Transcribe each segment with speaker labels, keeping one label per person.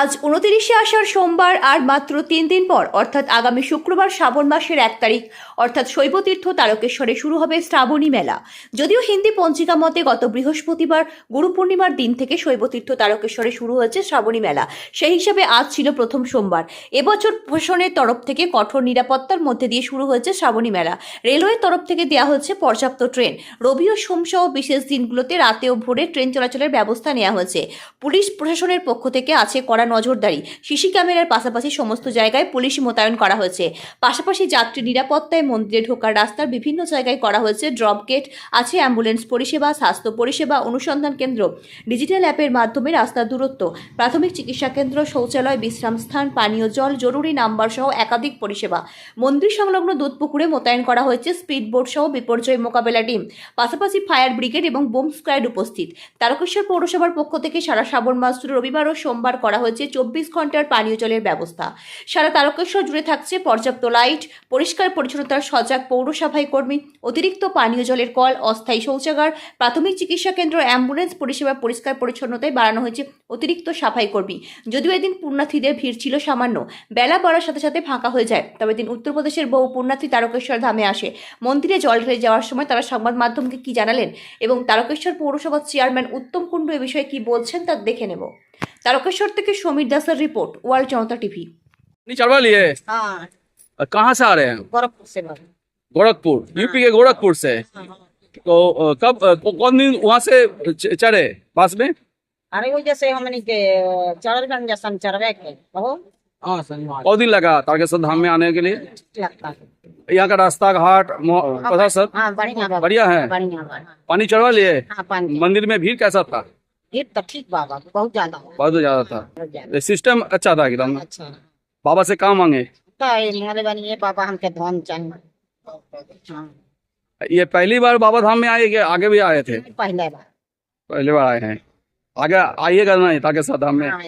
Speaker 1: আজ উনতিরিশে আষাঢ় সোমবার আর মাত্র তিন দিন পর, অর্থাৎ আগামী শুক্রবার শ্রাবণ মাসের এক তারিখ, অর্থাৎ শৈবতীর্থ তারকেশ্বরে শুরু হবে শ্রাবণী মেলা। যদিও হিন্দি পঞ্জিকা মতে গত বৃহস্পতিবার গুরু পূর্ণিমার দিন থেকে শৈবতীর্থ তারকেশ্বরে শুরু হয়েছে শ্রাবণী মেলা। সেই হিসাবে আজ ছিল প্রথম সোমবার। এবছর প্রশাসনের তরফ থেকে কঠোর নিরাপত্তার মধ্যে দিয়ে শুরু হয়েছে শ্রাবণী মেলা। রেলওয়ের তরফ থেকে দেওয়া হচ্ছে পর্যাপ্ত ট্রেন। রবি ও সোমসহ বিশেষ দিনগুলোতে রাতে ও ভোরে ট্রেন চলাচলের ব্যবস্থা নেওয়া হয়েছে। পুলিশ প্রশাসনের পক্ষ থেকে আছে কড়া নজরদারি। সিসি ক্যামেরার পাশাপাশি সমস্ত জায়গায় পুলিশ মোতায়েন করা হয়েছে। পাশাপাশি যাত্রী নিরাপত্তায় মন্দিরে ঢোকার রাস্তার বিভিন্ন জায়গায় করা হয়েছে ড্রপ গেট, আছে অ্যাম্বুলেন্স পরিষেবা, স্বাস্থ্য পরিষেবা, অনুসন্ধান কেন্দ্র। ডিজিটাল অ্যাপের মাধ্যমে রাস্তার দূরত্ব, প্রাথমিক চিকিৎসা কেন্দ্র, শৌচালয়, বিশ্রাম স্থান, পানীয় জল, জরুরি নাম্বার সহ একাধিক পরিষেবা। মন্দির সংলগ্ন দুধপুকুরে মোতায়েন করা হয়েছে স্পিড বোট সহ বিপর্যয় মোকাবেলা টিম। পাশাপাশি ফায়ার ব্রিগেড এবং বোম স্কোয়াড উপস্থিত। তারকেশ্বর পৌরসভার পক্ষ থেকে সারা শ্রাবণ মাস রবিবার ও সোমবার করা হয়েছে চব্বিশ ঘণ্টার পানীয় জলের ব্যবস্থা। সারা তারকেশ্বর জুড়ে থাকছে পর্যাপ্ত লাইট, পরিষ্কার পরিচ্ছন্নতার সজাগ পৌর সাফাই কর্মী, অতিরিক্ত পানীয় জলের কল, অস্থায়ী শৌচাগার, প্রাথমিক চিকিৎসা কেন্দ্র, অ্যাম্বুলেন্স পরিষেবা পরিষ্কার পরিচ্ছন্নতায় বাড়ানো হয়েছে অতিরিক্ত সাফাই কর্মী। যদিও এদিন পুণ্যার্থীদের ভিড় ছিল সামান্য, বেলা বাড়ার সাথে সাথে ফাঁকা হয়ে যায়। তবে দিন উত্তরপ্রদেশের বহু পুণ্যার্থী তারকেশ্বর ধামে আসে। মন্দিরে জল ঢেলে যাওয়ার সময় তারা সংবাদ মাধ্যমকে কি জানালেন এবং তারকেশ্বর পৌরসভার চেয়ারম্যান উত্তম কুণ্ডু এ বিষয়ে কি বলছেন তা দেখে নেব। তারকেশ্বর থেকে সমীর দাসের রিপোর্ট ওয়ার্ল্ড জনতা টিভি
Speaker 2: नहीं चढ़वा लिए
Speaker 3: हाँ
Speaker 2: कहाँ से आ रहे हैं
Speaker 3: गोरखपुर से बस
Speaker 2: गोरखपुर यूपी के गोरखपुर से तो अ, कब अ, कौ- कौन दिन वहाँ से च- चढ़े बस में
Speaker 3: अरे वो जैसे हमने के चढ़गंज जैसन चढ़वे के कहो
Speaker 2: कौ दिन लगा तारकेश्वर धाम में आने के लिए
Speaker 3: ठीक लगता है
Speaker 2: यहाँ का रास्ता घाट मो- पता सब
Speaker 3: हाँ बढ़िया बा
Speaker 2: बढ़िया है
Speaker 3: बढ़िया बा
Speaker 2: पानी चढ़वा लिए
Speaker 3: हाँ पानी
Speaker 2: मंदिर में भीड़ कैसा था
Speaker 3: तो ठीक बाबा बहुत ज़्यादा
Speaker 2: बहुत ज़्यादा था। सिस्टम अच्छा था एकदम।
Speaker 3: अच्छा।
Speaker 2: बाबा से काम मांगे?
Speaker 3: ये बाबा हमके धन चाहिए हाँ।
Speaker 2: ये पहली बार बाबा धाम में आए कि आगे भी आए थे?
Speaker 3: पहले बार।
Speaker 2: पहली बार आए हैं। आगे आइएगा नहीं तारकेश्वर धाम में।
Speaker 3: हाँ,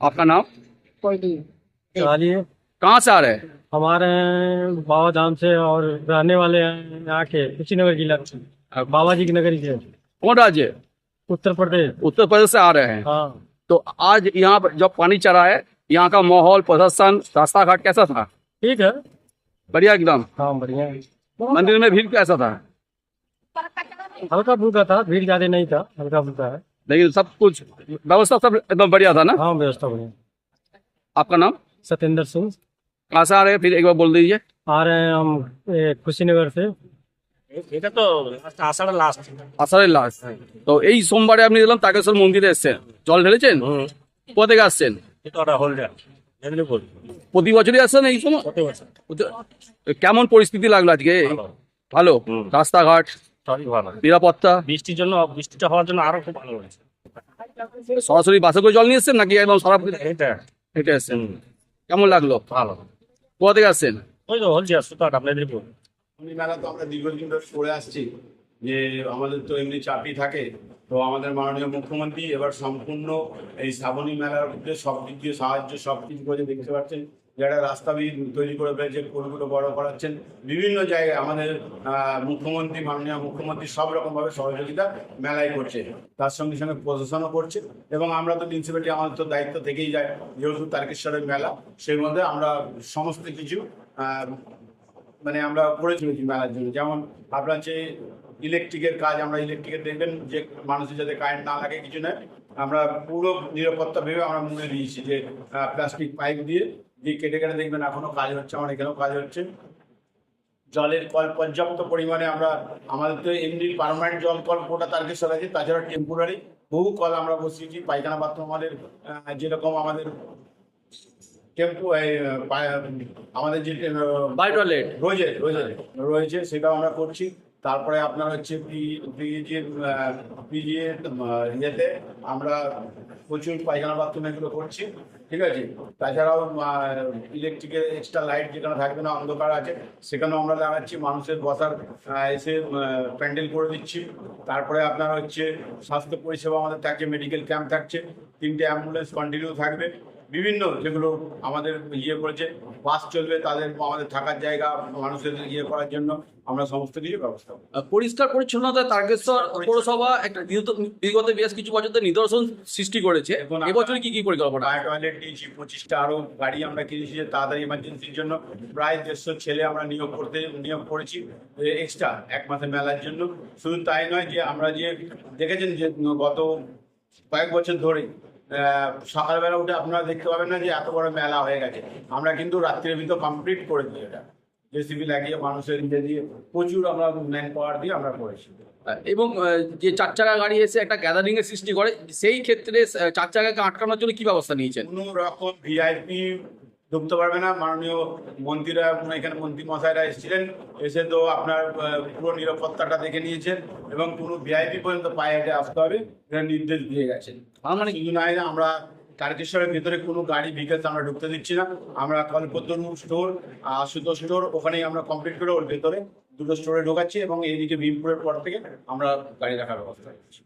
Speaker 2: आपका नाम?
Speaker 3: कोई
Speaker 2: कहाँ से आ रहे हैं?
Speaker 4: हमारे बाबा धाम से और रहने वाले हैं यहाँ के कुशीनगर जिला। बाबा जी की नगरी से।
Speaker 2: कौन राज्य?
Speaker 4: उत्तर प्रदेश।
Speaker 2: उत्तर प्रदेश से आ रहे हैं।
Speaker 4: हाँ।
Speaker 2: तो आज यहाँ पर जब पानी चढ़ा है यहाँ का माहौल प्रशासन रास्ता घाट कैसा था?
Speaker 4: ठीक है।
Speaker 2: बढ़िया एकदम।
Speaker 4: हाँ बढ़िया।
Speaker 2: मंदिर में भीड़ कैसा था?
Speaker 4: हल्का फुल्का था भीड़ ज़्यादा नहीं था हल्का फुल्का है।
Speaker 2: लेकिन सब कुछ व्यवस्था सब एकदम बढ़िया था ना?
Speaker 4: हाँ व्यवस्था बढ़िया।
Speaker 2: आपका नाम?
Speaker 4: सत्येंद्र सिंह।
Speaker 2: कहाँ से आ रहे हैं? फिर एक बार बोल दीजिए।
Speaker 4: आ रहे हैं हम ए, कुशीनगर से।
Speaker 5: এটা তো আষাঢ় লাস্ট
Speaker 2: আষাঢ়ের লাস্ট তো এই সোমবারে আপনি দেখলাম তাকেশ্বর মন্দিরে এসছেন। জল ঢেলেছেন? কোথা থেকে আসছেন?
Speaker 5: এটা ওটা হোল্ডার মেদিনীপুর।
Speaker 2: প্রতি বছরই আসছেন এই সময়? কেমন পরিস্থিতি লাগল আজকে?
Speaker 5: ভালো।
Speaker 2: রাস্তাঘাট? নিরাপত্তা?
Speaker 5: বৃষ্টির জন্য বৃষ্টিটা হওয়ার জন্য আরও খুব ভালো হয়েছে।
Speaker 2: সরাসরি বাসে করে জল নিয়ে এসছেন নাকি একদম হেঁটে এসছেন কেমন লাগল?
Speaker 5: ভালো।
Speaker 2: কোথা থেকে আসছেন?
Speaker 5: ওই তো সুতাটা
Speaker 6: উনি মেলা তো আমরা দীর্ঘদিন ধরে করে আসছি যে আমাদের তো এমনি চাপই থাকে। তো আমাদের মাননীয় মুখ্যমন্ত্রী এবার সম্পূর্ণ এই শ্রাবণী মেলার মধ্যে সব দিক দিয়ে সাহায্য, সব কিছু করে দেখতে পাচ্ছেন যারা রাস্তা তৈরি করে পেয়েছে কোনগুলো বড় করাচ্ছেন। বিভিন্ন জায়গায় আমাদের মুখ্যমন্ত্রী, মাননীয় মুখ্যমন্ত্রী সব রকমভাবে সহযোগিতা মেলায় করছে। তার সঙ্গে সঙ্গে প্রশাসনও করছে এবং আমরা তো প্রিন্সিপালিটি আমাদের তো দায়িত্ব থেকেই যায়। যেহেতু তারকেশ্বরের মেলা, সেই মধ্যে আমরা সমস্ত কিছু মানে আমরা করে চলেছি মেলার জন্য। যেমন আপনার যে ইলেকট্রিকের কাজ আমরা ইলেকট্রিকের দেখবেন, যে মানুষের যাতে কারেন্ট না লাগে কিছু না, আমরা পুরো নিরাপত্তা ভেবে আমরা মনে দিয়েছি যে প্লাস্টিক পাইপ দিয়ে দিয়ে কেটে কেটে দেখবেন এখনও কাজ হচ্ছে, আমার এখানেও কাজ হচ্ছে। জলের কল পর্যাপ্ত পরিমাণে আমরা, আমাদের তো এমনি পারমানেন্ট জল কল গোটা তারকেশ্বর আছে তাছাড়া টেম্পোরারি বহু কল আমরা বসিয়েছি, পায়খানা বাথরুম আমাদের যেরকম আমাদের টেম্পো আমাদের যে
Speaker 2: বাই টয়লেট।
Speaker 6: রয়েছে রয়েছে রয়েছে সেটাও আমরা করছি। তারপরে আপনার হচ্ছে পিজি পিজি ইয়েতে আমরা প্রচুর পায়খানা বাথরুম এগুলো করছি ঠিক আছে? তাছাড়াও ইলেকট্রিকের এক্সট্রা লাইট যেখানে থাকবে না অন্ধকার আছে সেখানেও আমরা লাগাচ্ছি মানুষের বসার এসে প্যান্ডেল করে দিচ্ছি। তারপরে আপনার হচ্ছে স্বাস্থ্য পরিষেবা আমাদের থাকছে মেডিকেল ক্যাম্প থাকছে তিনটে অ্যাম্বুলেন্স কন্টিনিউ থাকবে। বিভিন্ন যেগুলো আমাদের ইয়ে করেছে বাস চলবে তাদের আমাদের থাকার জায়গা মানুষের ইয়ে করার জন্য আমরা সমস্ত কিছু ব্যবস্থা
Speaker 2: পরিষ্কার পরিচ্ছন্নতা তারকেশ্বর পৌরসভা একটা বিগত- বেশ কিছু বছর নিদর্শন সৃষ্টি করেছে। এবছরে কি কি পরিকল্পনা?
Speaker 6: টয়লেট দিয়েছি পঁচিশটা আরও গাড়ি আমরা কিনেছি যে তাড়াতাড়ি ইমার্জেন্সির জন্য প্রায় দেড়শো ছেলে আমরা নিয়োগ করতে নিয়োগ করেছি এক্সট্রা এক মাসের মেলার জন্য। শুধু তাই নয় যে আমরা যে দেখেছেন যে গত কয়েক বছর ধরে সকালবেলা উঠে আপনারা দেখতে পাবেন না যে এত বড় মেলা হয়ে গেছে। আমরা কিন্তু রাত্রির ভিতর কমপ্লিট করে দিই এটা। জেসিবি লাগিয়ে মানুষের নিজে দিয়ে প্রচুর আমরা ম্যান পাওয়ার দিয়ে আমরা করেছি।
Speaker 2: এবং যে চার চাকা গাড়ি এসে একটা গ্যাদারিং এর সৃষ্টি করে সেই ক্ষেত্রে চার চাকাকে আটকানোর জন্য কি ব্যবস্থা নিয়েছেন?
Speaker 6: কোনো রকম ভিআইপি ঢুকতে পারবে না। মাননীয় মন্ত্রীরা এখানে মন্ত্রী মশাইরা এসেছিলেন। এসে তো আপনার পুরো নিরাপত্তাটা দেখে নিয়েছেন এবং কোনো ভিআইপি পর্যন্ত পায়ে হেঁটে আসতে হবে এটা নির্দেশ দিয়ে গেছেন।
Speaker 2: মানে
Speaker 6: শুধু নয় না, আমরা তারকেশ্বরের ভেতরে কোনো গাড়ি ভিকেলস আমরা ঢুকতে দিচ্ছি না। আমরা কল্পতরু স্টোর আশুতোষ স্টোর ওখানেই আমরা কমপ্লিট করে ওর ভেতরে দুটো স্টোরে ঢোকাচ্ছি এবং এইদিকে ভীমপুরের পর থেকে আমরা গাড়ি রাখার ব্যবস্থা করছি।